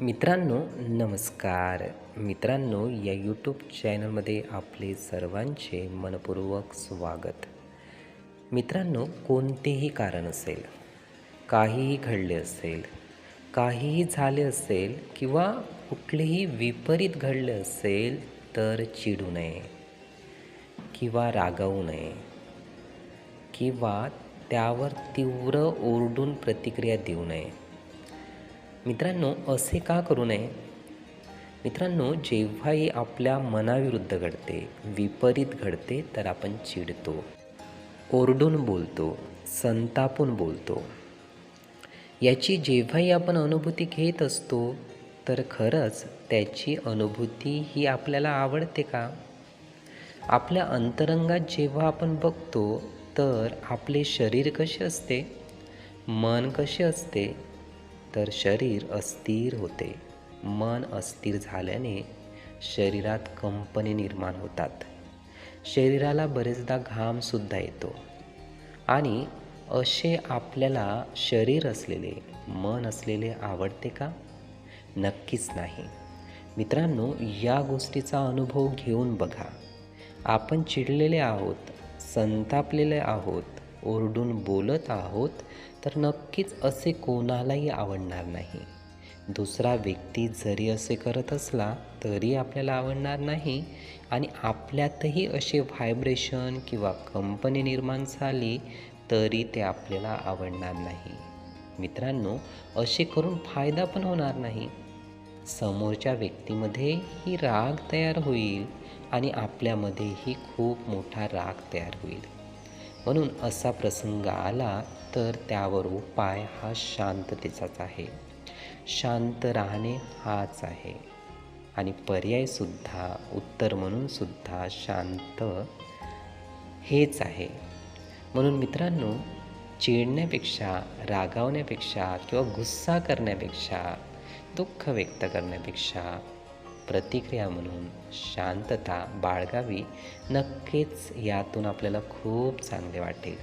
मित्रांनो नमस्कार. मित्रांनो या यूट्यूब चॅनलमध्ये आपले सर्वांचे मनपूर्वक स्वागत. मित्रांनो कोणतेही कारण असेल काहीही घडले असेल काहीही झाले असेल किंवा कुठलेही विपरीत घडले असेल तर चिडू नये किंवा रागावू नये किंवा त्यावर तीव्र ओरडून प्रतिक्रिया देऊ नये. मित्रांनो असे का करू नये? मित्रांनो जेव्हाही आपल्या मनाविरुद्ध घडते विपरीत घडते तर आपण चिडतो ओरडून बोलतो संतापून बोलतो. याची जेव्हाही आपण अनुभूती घेत असतो तर खरंच त्याची अनुभूती ही आपल्याला आवडते का? आपल्या अंतरंगात जेव्हा आपण बघतो तर आपले शरीर कसे असते? मन कसे असते? तर शरीर अस्थिर होते. मन अस्थिर झाल्याने शरीरात कंपने निर्माण होतात. शरीराला बरेचदा घामसुद्धा येतो. आणि असे आपल्याला शरीर असलेले मन असलेले आवडते का? नक्कीच नाही. मित्रांनो या गोष्टीचा अनुभव घेऊन बघा. आपण चिडलेले आहोत संतापलेले आहोत ओरडून बोलत आहोत तर नक्कीच असे कोणालाही आवडणार नाही. दुसरा व्यक्ती जरी असे करत असला तरी आपल्याला आवडणार नाही आणि आपल्यातही असे व्हायब्रेशन किंवा कंपनी निर्माण झाली तरी ते आपल्याला आवडणार नाही. मित्रांनो असे करून फायदा पण होणार नाही. समोरच्या व्यक्तीमध्ये ही राग तयार होईल आणि आपल्यामध्येही खूप मोठा राग तयार होईल. म्हणून असा प्रसंग आला तर त्यावर उपाय हा शांततेचाच आहे. शांत राहणे हाच आहे. आणि पर्यायसुद्धा उत्तर म्हणूनसुद्धा शांत हेच आहे. म्हणून मित्रांनो चिडण्यापेक्षा रागावण्यापेक्षा किंवा गुस्सा करण्यापेक्षा दुःख व्यक्त करण्यापेक्षा प्रतिक्रिया म्हणून शांतता बाळगावी नक्कीच यातून आपल्याला खूप चांगले वाटेल.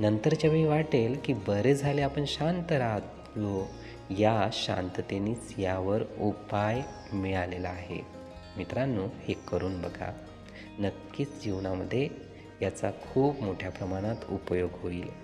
नंतरच्या वेळी वाटेल की बरे झाले आपण शांत राहलो या शांततेनेच यावर उपाय मिळालेला आहे. मित्रांनो हे करून बघा. नक्कीच जीवनामध्ये याचा खूप मोठ्या प्रमाणात उपयोग होईल.